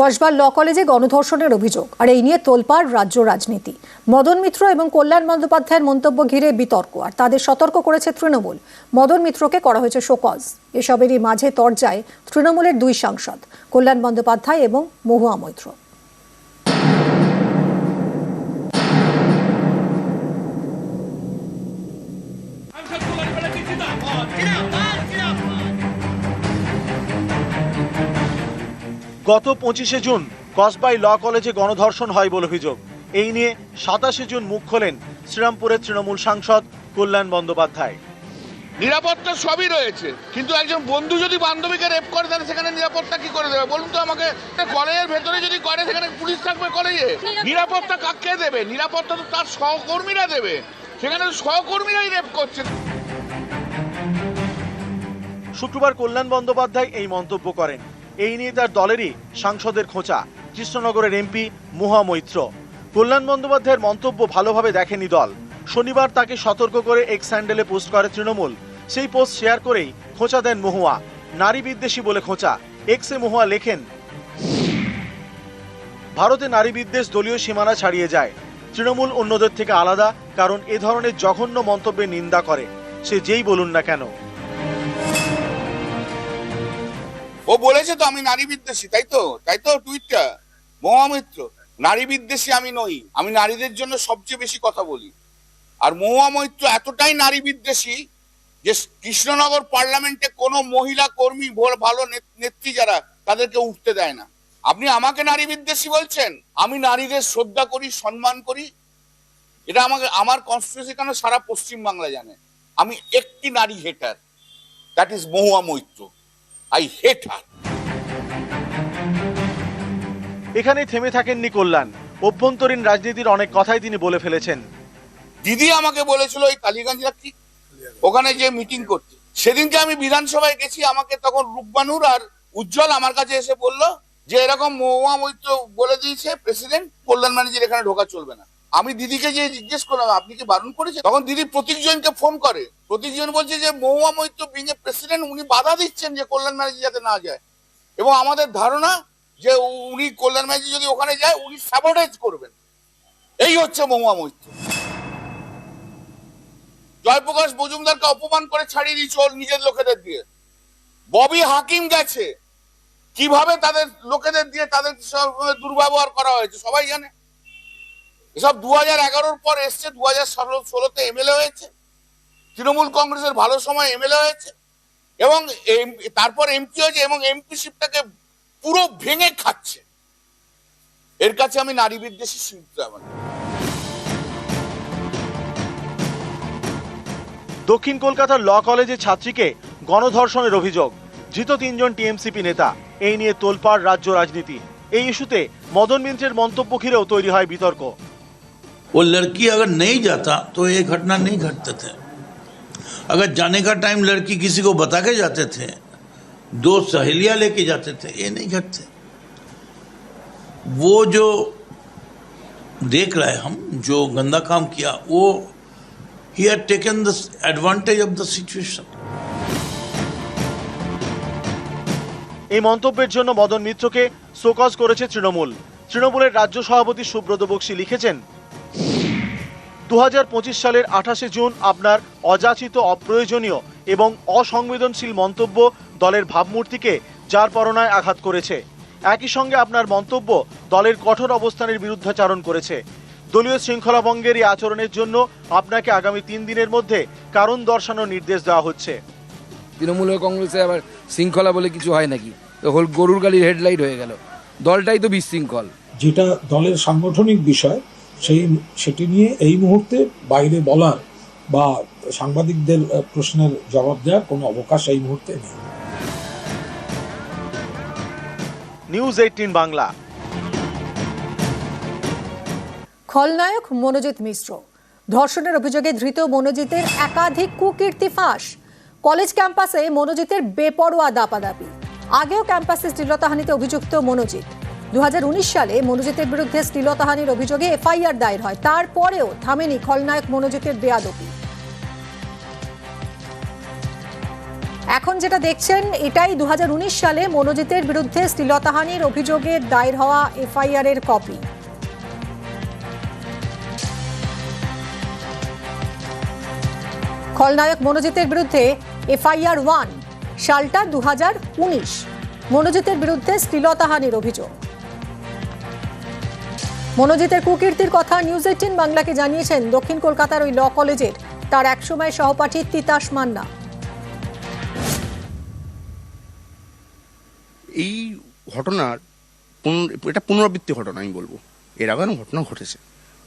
কসবার ল কলেজে গণধর্ষণের অভিযোগ, আর এই নিয়ে তোলপাড় রাজ্য রাজনীতি। মদন মিত্র এবং কল্যাণ বন্দ্যোপাধ্যায়ের মন্তব্য ঘিরে বিতর্ক, আর তাদের সতর্ক করেছে তৃণমূল। মদন মিত্রকে করা হয়েছে শোকজ। এসবেরই মাঝে তরজায় তৃণমূলের দুই সাংসদ, কল্যাণ বন্দ্যোপাধ্যায় এবং মহুয়া মৈত্র। গত পঁচিশে জুন কসবাই ল কলেজে গণধর্ষণ হয় বলে অভিযোগ। এই নিয়ে সাতাশে জুন মুখ খোলেন শ্রীরামপুরের তৃণমূল সাংসদ কল্যাণ বন্দ্যোপাধ্যায়। নিরাপত্তা সবই রয়েছে কিন্তু একজন বন্ধু যদি বান্ধবীকে রেপ করে তাহলে সেখানে নিরাপত্তা কি করে দেবে? বলুন তো আমাকে কলেজের ভেতরে যদি করে সেখানে পুলিশ থাকবে কলেজে? নিরাপত্তা কাকে দেবে? নিরাপত্তা তো তার সহকর্মীরা দেবে। সেখানে সহকর্মীরাই রেপ করছে। শুক্রবার কল্যাণ বন্দ্যোপাধ্যায় এই মন্তব্য করেন। এই নিয়ে তার দলেরই সাংসদের খোঁচা। কৃষ্ণনগরের এমপি মুহা মৈত্র। কল্যাণ বন্দ্যোপাধ্যায়ের মন্তব্য ভালোভাবে দেখেনি দল। শনিবার তাকে সতর্ক করে এক্স স্যান্ডেলে পোস্ট করে তৃণমূল। সেই পোস্ট শেয়ার করেই খোঁচা দেন মহুয়া। নারী বিদ্বেষী বলে খোঁচা। এক্সে মহুয়া লেখেন, ভারতে নারী বিদ্বেষ দলীয় সীমানা ছাড়িয়ে যায়। তৃণমূল অন্যদের থেকে আলাদা, কারণ এ ধরনের জঘন্য মন্তব্যের নিন্দা করে। সে যেই বলুন না কেন। ও বলেছে তো আমি নারী বিদ্বেষী, তাই তো? তাই তো টুইটটা? মহামিত্র, নারী বিদ্বেষী আমি নই, আমি নারীদের জন্য সবচেয়ে বেশি কথা বলি। আর মহুয়া মৈত্র এতটাই নারী বিদ্বেষী যে কৃষ্ণনগর পার্লামেন্টে কোনো মহিলা কর্মী ভোল- ভালো নেত- নেত্রী যারা, তাদেরকে উঠতে দেয় না। আপনি আমাকে নারী বিদ্বেষী বলছেন? আমি নারীদের শ্রদ্ধা করি, সম্মান করি? এটা আমাকে আমার কনস্টিটিউশন কেন সারা পশ্চিম বাংলা জানে? আমি একটি নারী hater that is Mahua Moitra. I hate her এখানে থেমে থাকেননি কল্যাণ। অভ্যন্তরীণ রাজনীতির অনেক কথাই তিনি বলে ফেলেছেন। দিদি আমাকে বলেছিল ওই কালীগঞ্জ কি ওখানে যে মিটিং করতে। সেদিনকে আমি বিধানসভায় গেছি আমাকে তখন রূপবানুর আর উজ্জ্বল আমার কাছে এসে বলল যে এরকম মহুয়া মৈত্র বলে দিয়েছে প্রেসিডেন্ট কল্যাণ ম্যানেজার এখানে ঢোকা চলবে না। আমি দিদিকে যে জিজ্ঞেস করলাম, আপনি কি বারণ করেছে তখন দিদি প্রতীকজনকে ফোন করে। প্রতীকজন বলছে যে, Mahua Moitra being a president, উনি বাধা দিচ্ছেন যে কল্যাণ ম্যানেজার যাতে না যায়। এবং আমাদের ধারণা যে, উনি কল্যাণ ম্যানেজার যদি ওখানে যায়, উনি স্যাবোটাইজ করবেন। এই হচ্ছে মহুয়া মৈত্র। জয়প্রকাশ মজুমদারকে অপমান করে ছাড়িয়ে দিয়েছে ওর নিজের লোকেদের দিয়ে। ববি হাকিম গেছে। কীভাবে তাদের লোকেদের দিয়ে তাদের দুর্ব্যবহার করা হয়েছে, সবাই জানে। এসব দু হাজার এগারোর পর এসছে দু হাজার ষোলো, ষোলোতে এমএলএ হয়েছে, তৃণমূল কংগ্রেসের ভালো সময় এমএলএ হয়েছে, এবং তারপর এমপি হয়েছে, এবং এমপিশিপটাকে পুরো ভেঙে খাচ্ছে। এর কাছে আমি নারী বিদ্বেষী আমার। দক্ষিণ কলকাতার ল কলেজের ছাত্রীকে গণধর্ষণের অভিযোগ। ধৃত তিনজন টিএমসিপি নেতা, এই নিয়ে তোলপাড় রাজ্য রাজনীতি। এই ইস্যুতে মদন মিত্রের মন্তব্য ঘিরেও তৈরি হয় বিতর্ক। वो लड़की अगर नहीं जाता तो ये घटना नहीं घटते थे अगर जाने का टाइम लड़की किसी को बता के जाते थे दो सहेलियां लेके जाते थे ये नहीं घटते वो जो देख रहे हम जो गंदा काम किया वो ही had taken the advantage of the situation এই মন্তব্যের জন্য মদন মিত্রকে শোকজ করেছে তৃণমূল তৃণমূলের রাজ্য সভাপতি সুব্রত বক্সী লিখেছেন দু হাজার পঁচিশ সালের আঠাশে জুন আপনার অযাচিত অপ্রয়োজনীয় এবং অসংবেদনশীল মন্তব্য দলের ভাবমূর্তিকে যার পরনায় আঘাত করেছে। একই সঙ্গে আপনার মন্তব্য দলের কঠোর অবস্থানের বিরুদ্ধাচারণ করেছে। দলীয় শৃঙ্খলা ভঙ্গের এই আচরণের জন্য আপনাকে আগামী তিন দিনের মধ্যে কারণ দর্শানোর নির্দেশ দেওয়া হচ্ছে। তৃণমূল ও কংগ্রেসে আবার শৃঙ্খলা বলে কিছু হয় নাকি? তো হোল গরুর গাড়ির হেডলাইট হয়ে গেল। দলটাই তো বিশৃঙ্খল। যেটা দলের সাংগঠনিক বিষয় সেই সেটি নিয়ে এই মুহূর্তে বাইরে বলার বা সাংবাদিকদের প্রশ্নের জবাব দেওয়ার কোনো অবকাশ এই মুহূর্তে নেই। News eighteen Bangla. খলনায়ক মনোজিৎ মিশ্র। ধর্ষণের অভিযোগে ধৃত মনোজিতের একাধিক কুকীর্তি ফাঁস। কলেজ ক্যাম্পাসে মনোজিতের বেপরোয়া দাপাদাপি। আগেও ক্যাম্পাসে শ্লীলতাহানিতে অভিযুক্ত মনোজিৎ। দু হাজার উনিশ সালে মনোজিতের বিরুদ্ধে শ্লীলতাহানির অভিযোগে এফআইআর দায়ের হয়। তারপরেও থামেনি খলনায়ক মনোজিতের বেয়াদপি এখন যেটা দেখছেন, এটাই দু সালে মনোজিতের বিরুদ্ধে শ্লীলতাহানির অভিযোগে দায়ের হওয়া এফআইআর এর কপি। খলনায়ক মনোজিতের বিরুদ্ধে এফআইআর ওয়ান, সালটা দু হাজার উনিশ। মনোজিতের বিরুদ্ধে শ্লীলতাহানির অভিযোগ। মনোজিতের কুকীর্তির কথা নিউজ এইটিন বাংলাকে জানিয়েছেন দক্ষিণ কলকাতার ওই ল কলেজের। তার একসময় সহপাঠী তিতাস মান্না। এই ঘটনার এটা পুনরাবৃত্তি ঘটনা আমি বলব। এর আগে ঘটনা ঘটেছে।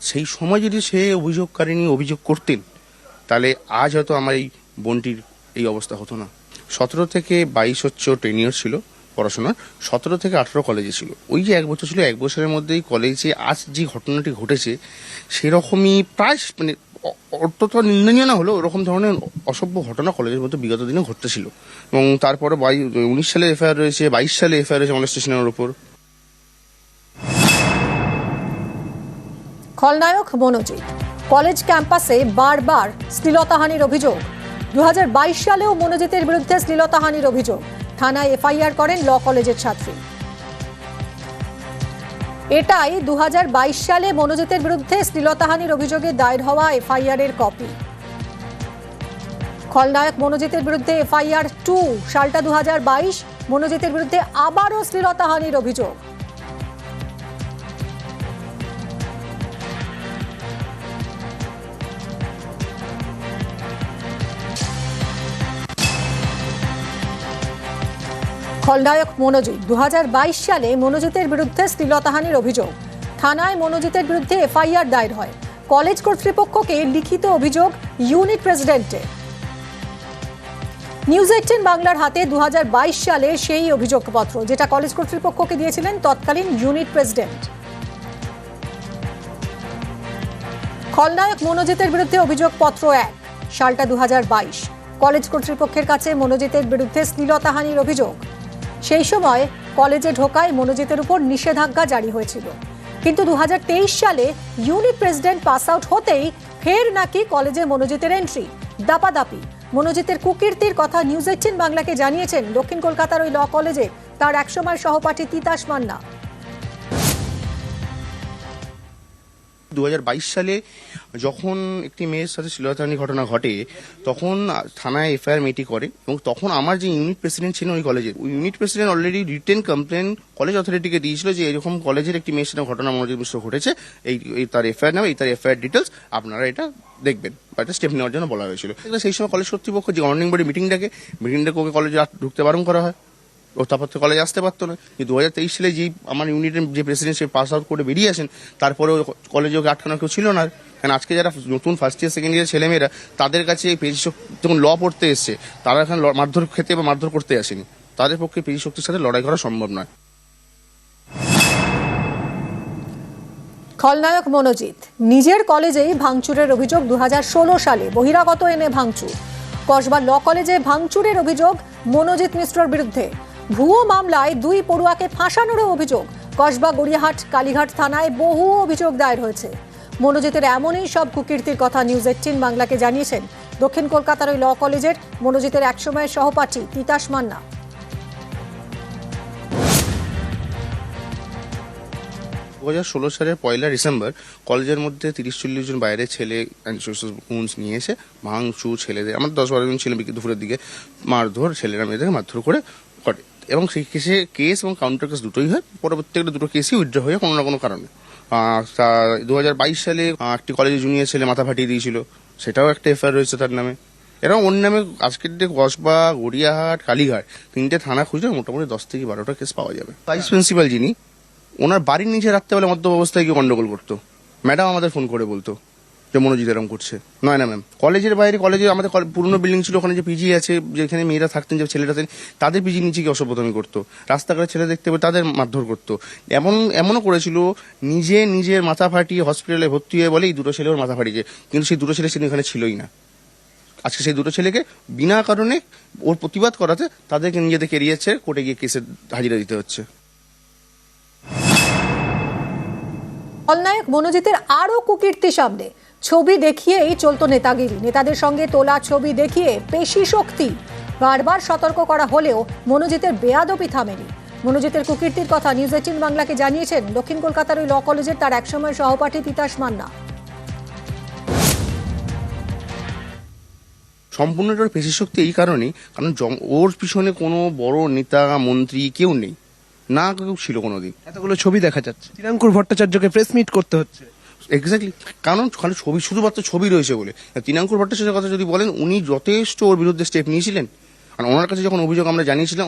সেই সময় যদি সে অভিযোগকারী নিয়ে অভিযোগ করতেন, তাহলে আজ হয়তো আমার এই বোনটির এই অবস্থা হতো না। সতেরো থেকে বাইশ হচ্ছে টেন ইয়ার ছিল। পড়াশোনার সতেরো থেকে আঠেরো কলেজে ছিল। ওই যে এক বছর ছিল, এক বছরের মধ্যেই কলেজে আজ যে ঘটনাটি ঘটেছে, সেরকমই প্রায় মানে অত্যন্ত নিন্দনীয় না হলেও ওরকম ধরনের অসভ্য ঘটনা কলেজের মধ্যে বিগত দিনে ঘটতেছিল। এবং তারপরে বাই, উনিশ সালে এফআইআর রয়েছে বাইশ সালে এফআইআর রয়েছে আমাদের স্টেশনের উপর খলনায়ক মনোজিৎ কলেজ ক্যাম্পাসে বারবার শ্লীলতাহানির অভিযোগ। দু হাজার বাইশ সালেও মনোজিতের বিরুদ্ধে শ্লীলতাহানির অভিযোগ। থানায় এফআইআর করেন ল কলেজের ছাত্রী। এটাই দু হাজার বাইশ সালে মনোজিতের বিরুদ্ধে শ্লীলতাহানির অভিযোগে দায়ের হওয়া এফআইআর এর কপি। খলনায়ক মনোজিতের বিরুদ্ধে এফআইআর টু, সালটা দু হাজার বাইশ, মনোজিতের বিরুদ্ধে আবারও শ্লীলতাহানির অভিযোগ। খলনায়ক মনোজিৎ দু হাজার বাইশ সালে মনোজিতের বিরুদ্ধে শ্লীলতাহানির অভিযোগ। থানায় মনোজিতের বিরুদ্ধে এফআইআর দায়ের হয়। কলেজ কর্তৃপক্ষকে লিখিত অভিযোগ ইউনিট প্রেসিডেন্টে। নিউজ এইটিন বাংলার হাতে দু হাজার বাইশ সালে সেই অভিযোগপত্র, যেটা কলেজ কর্তৃপক্ষকে দিয়েছিলেন তৎকালীন ইউনিট প্রেসিডেন্ট। খলনায়ক মনোজিতের বিরুদ্ধে অভিযোগপত্র এক, সালটা দু হাজার বাইশ। কলেজ কর্তৃপক্ষের কাছে মনোজিতের বিরুদ্ধে শ্লীলতাহানির অভিযোগ। সেই সময় কলেজে ঢোকায় মনোজিতের উপর নিষেধাজ্ঞা জারি হয়েছিল। কিন্তু দু হাজার তেইশ সালে ইউনিট প্রেসিডেন্ট পাস আউট হতেই ফের নাকি কলেজে মনোজিতের এন্ট্রি। দাপাদাপি। মনোজিতের কুকীর্তির কথা নিউজ এইটিন বাংলাকে জানিয়েছেন দক্ষিণ কলকাতার ওই ল কলেজে তার একসময় সহপাঠী তিতাস মান্না। দু হাজার বাইশ সালে যখন একটি মেয়ের সাথে শ্লীলতাহানি ঘটনা ঘটে, তখন থানায় এফআইআর মেয়েটি করে এবং তখন আমার যে ইউনিট প্রেসিডেন্ট ছিলেন ওই কলেজের, ওই unit president already written complain college অথরিটিকে দিয়েছিল যে এরকম কলেজের একটি মেয়ের সাথে ঘটনা মনোযোগ মিশ্র ঘটেছে। এই তার এফআইআর নামে এই তার এফআইআর ডিটেলস আপনারা এটা দেখবেন বা একটা স্টেপ নেওয়ার জন্য বলা হয়েছিল। সেই সময় কলেজ কর্তৃপক্ষ যে গভর্নিং বডি মিটিং ডাকে মিটিং ডাকে ওকে কলেজে ঢুকতে বারণ করা হয়। ও তো কলেজে আসতে পারতো না। কিন্তু দু হাজার তেইশ সালে যেই আমার ইউনিটের যে প্রেসিডেন্ট সে পাস আউট করে বেরিয়ে আসেন তারপরে কলেজে ওকে আটকানো কেউ ছিল না। কারণ আজকে যারা নতুন ফার্স্ট ইয়ার সেকেন্ড ইয়ার ছেলেমেয়েরা, তাদের কাছে এই শক্তি যখন ল পড়তে এসছে, তারা এখানে মারধর খেতে বা মারধর করতে আসেনি। তাদের পক্ষে পেশি শক্তির সাথে লড়াই করা সম্ভব নয়। খলনায়ক মনোজিৎ, নিজের কলেজেই ভাঙচুরের অভিযোগ দু হাজার ষোলো সালে। বহিরাগত এনে ভাঙচুর। কসবা ল কলেজে ভাঙচুরের অভিযোগ মনোজিৎ মিশ্রর বিরুদ্ধে। ভুয়ো মামলায় দুই পড়ুয়াকে ফাঁসানোরও অভিযোগ। কসবা গড়িয়াহাট, কালীঘাট থানায় বহু অভিযোগ দায়ের হয়েছে। মনোজিতের এমনই সব কুকীর্তির কথা নিউজ এইটিন বাংলাকে জানিয়েছেন দক্ষিণ কলকাতার ওই ল কলেজের মনোজিতের একসময়ের সহপাঠী তিতাস মান্না। দু হাজার ষোলো সালের পয়লা ডিসেম্বর কলেজের মধ্যে তিরিশ চল্লিশ জন বাইরে ছেলে গুনস নিয়ে এসে ভাঙচু ছেলেদের, আমার দশ বারো জন ছেলে দুপুরের দিকে মারধর ছেলেরা মেয়েদেরকে মারধর করে করে। এবং সেই কেসে কেস এবং কাউন্টার কেস দুটোই হয়। পরবর্তী একটা দুটো কেসই উইথড্র হয়ে কোনো না কোনো কারণে। দু হাজার বাইশ সালে একটি কলেজে জুনিয়র ছেলে মাথা ফাটিয়ে দিয়েছিল। সেটাও একটা এফআইআর রয়েছে তার নামে। এরকম ওর নামে আজকের ডে কসবা, গড়িয়াহাট, কালীঘাট তিনটে থানা খুঁজলে মোটামুটি দশ থেকে বারোটা কেস পাওয়া যাবে। ভাইস প্রিন্সিপাল যিনি, ওনার বাড়ির নিচে রাত্রেবেলা মধ্য অবস্থায় গিয়ে গন্ডগোল করতো। ম্যাডাম আমাদের ফোন করে বলতো। যে মনোজিৎ এরম করছে। নয় না ম্যাম কলেজের বাইরে, কলেজে আমাদের পুরনো বিল্ডিং ছিল ওখানে যে পিজি আছে, যেখানে মেয়েরা থাকতেন, যে ছেলেরা তাদের পিজি নিচে গিয়ে অসভ্যতমি করতো। রাস্তাঘাটে ছেলে দেখতে পেয়ে তাদের মারধর করতো। এমন, এমনও করেছিল, নিজে নিজের মাথা ফাটিয়ে হসপিটালে ভর্তি হয়ে বলে এই দুটো ছেলে ওর মাথা ফাটিয়েছে। কিন্তু সেই দুটো ছেলে সেদিন এখানে ছিলই না। আজকে সেই দুটো ছেলেকে বিনা কারণে ওর প্রতিবাদ করাতে তাদেরকে নিজেদের কেরিয়ার ছেড়ে কোর্টে গিয়ে কেসে হাজিরা দিতে হচ্ছে। খলনায়ক মনোজিতের আরও কুকীর্তি সামনে। ছবি দেখিয়েই চলতো নেতাগিরি। নেতাদের সঙ্গে তোলা ছবি দেখিয়ে পেশি শক্তি। বারবার সতর্ক করা হলেও মনোজিতের বেয়াদপি থামেনি। মনোজিতের কুকীর্তির কথা নিউজ এইটিন বাংলাকে জানিয়েছেন দক্ষিণ কলকাতার ওই ল কলেজের তার একসময় সহপাঠী তিতাস মান্না। সম্পূর্ণ ওর পেশি শক্তি এই কারণেই কারণ জম- ওর পিছনে কোনো বড় নেতা মন্ত্রী কেউ নেই। না কেউ ছিল কোনোদিন। এতগুলো ছবি দেখা যাচ্ছে। তিনাঙ্কুর ভট্টাচার্যকে প্রেস মিট করতে হচ্ছে। এক্স্যাক্টলি কারণ খালি ছবি, শুধুমাত্র ছবি রয়েছে বলে। তিনাঙ্কুর ভট্টাচার্যের কথা যদি বলেন, উনি যথেষ্ট ওর বিরুদ্ধে স্টেপ নিয়েছিলেন। আর ওনার কাছে যখন অভিযোগ আমরা জানিয়েছিলাম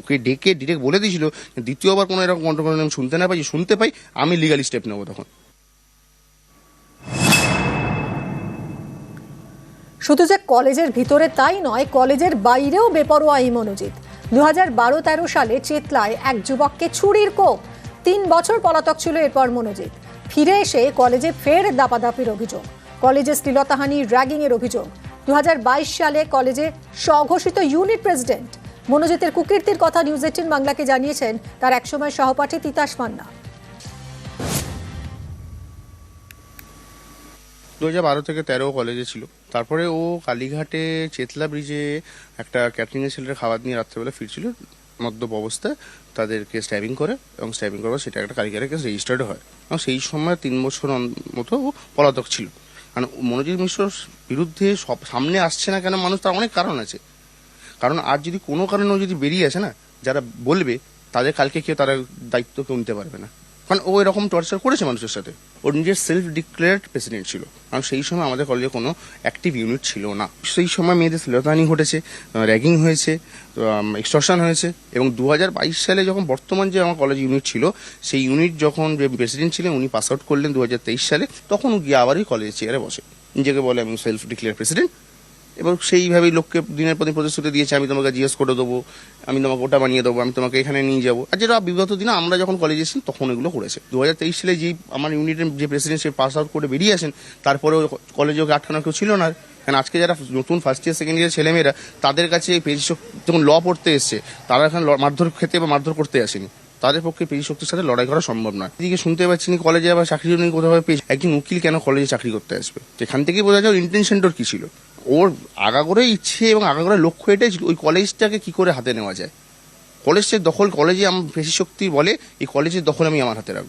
ওকে ডেকে ডিরেক্ট বলে দিয়েছিল দ্বিতীয়বার কোনো এরকম কন্ট্রোল আমি শুনতে না পাই শুনতে পাই, আমি লিগালি স্টেপ নেব তখন। শুধু যে কলেজের ভিতরে তাই নয়, কলেজের বাইরেও বেপরোয়া এই মনোজিৎ। দু হাজার বারো তেরো সালে চেতলায় এক যুবককে ছুরির কোপ। তিন বছর পলাতক ছিল এরপর মনোজিৎ। ফিরে এসে কলেজে ফের দাপাদাপির অভিযোগ। কলেজে শ্লীলতাহানি র্যাগিং এর অভিযোগ। দু হাজার বাইশ সালে কলেজে স্বঘোষিত ইউনিট প্রেসিডেন্ট মনোজিতের কুকীর্তির কথা নিউজ এইটিন বাংলাকে জানিয়েছেন তার একসময় সহপাঠী তিতাস মান্না। দু হাজার বারো থেকে তেরো কলেজে ছিল। তারপরে ও কালীঘাটে চেতলা ব্রিজে একটা ক্যাটারিংয়ের ছেলের খাবার নিয়ে রাত্রেবেলা ফিরছিল। মদ্যপ অবস্থায় তাদেরকে স্ট্যাবিং করে এবং স্ট্যাবিং পর সেটা একটা কারিগারের কেস রেজিস্টার্ড হয়। এবং সেই সময় তিন বছর মতো পলাতক ছিল। কারণ মনোজিৎ মিশ্রর বিরুদ্ধে সব সামনে আসছে না কেন মানুষ তার অনেক কারণ আছে। কারণ আর যদি কোনো কারণে যদি বেরিয়ে আসে না, যারা বলবে, তাদের কালকে কেউ তারা দায়িত্ব কেউ নিতে পারবে না। কারণ ও এরকম টর্চার করেছে মানুষের সাথে। ওর নিজের সেলফ ডিক্লেয়ার্ড প্রেসিডেন্ট ছিল। কারণ সেই সময় আমাদের কলেজে কোনো অ্যাক্টিভ ইউনিট ছিল না। সেই সময় মেয়েদের শ্লীলতাহানি ঘটেছে র্যাগিং হয়েছে এক্সটর্শন হয়েছে এবং দু হাজার বাইশ সালে যখন বর্তমান যে আমার কলেজ ইউনিট ছিল, সেই ইউনিট যখন যে প্রেসিডেন্ট ছিলেন, উনি পাস আউট করলেন দু হাজার তেইশ সালে, তখন গিয়ে আবারই কলেজের চেয়ারে বসে। নিজেকে বলে আমি সেলফ ডিক্লেয়ার প্রেসিডেন্ট এবং সেইভাবেই লোককে দিনের প্রতি প্রতিশ্রুতি দিয়েছে, আমি তোমাকে জিজ্ঞেস করে দেবো, আমি তোমাকে ওটা বানিয়ে দেবো, আমি তোমাকে এখানে নিয়ে যাব। আর যেটা বিগত দিনে আমরা যখন কলেজে এসেছি, তখন এগুলো করেছে। দু হাজার তেইশ সালে যেই আমার ইউনিটের যে প্রেসিডেন্ট সে পাস আউট করে বেরিয়ে আসেন, তারপরেও কলেজে ওকে আটকানো কেউ ছিল না। কারণ আজকে যারা নতুন ফার্স্ট ইয়ার সেকেন্ড ইয়ার ছেলেমেয়েরা, তাদের কাছে পেশি শক্তি যখন ল পড়তে এসছে, তারা এখানে মারধর খেতে বা মারধর করতে আসেনি। তাদের পক্ষে পেশি শক্তির সাথে লড়াই করা সম্ভব নয়। এদিকে শুনতে পাচ্ছি না কলেজে আবার চাকরির জন্য কোথাও পেয়েছে। একজন উকিল কেন কলেজে চাকরি করতে আসবে? এখান থেকেই বোঝা যায় ইন্টেনশনটার কি ছিল। ওর আগাগোড়ে ইচ্ছে এবং আগাগোড়ে লক্ষ্য এটাই ছিল, ওই কলেজটাকে কি করে হাতে নেওয়া যায়? কলেজের দখল কলেজে আমার পেশি শক্তি বলে, এই কলেজের দখল আমি আমার হাতে রাখব।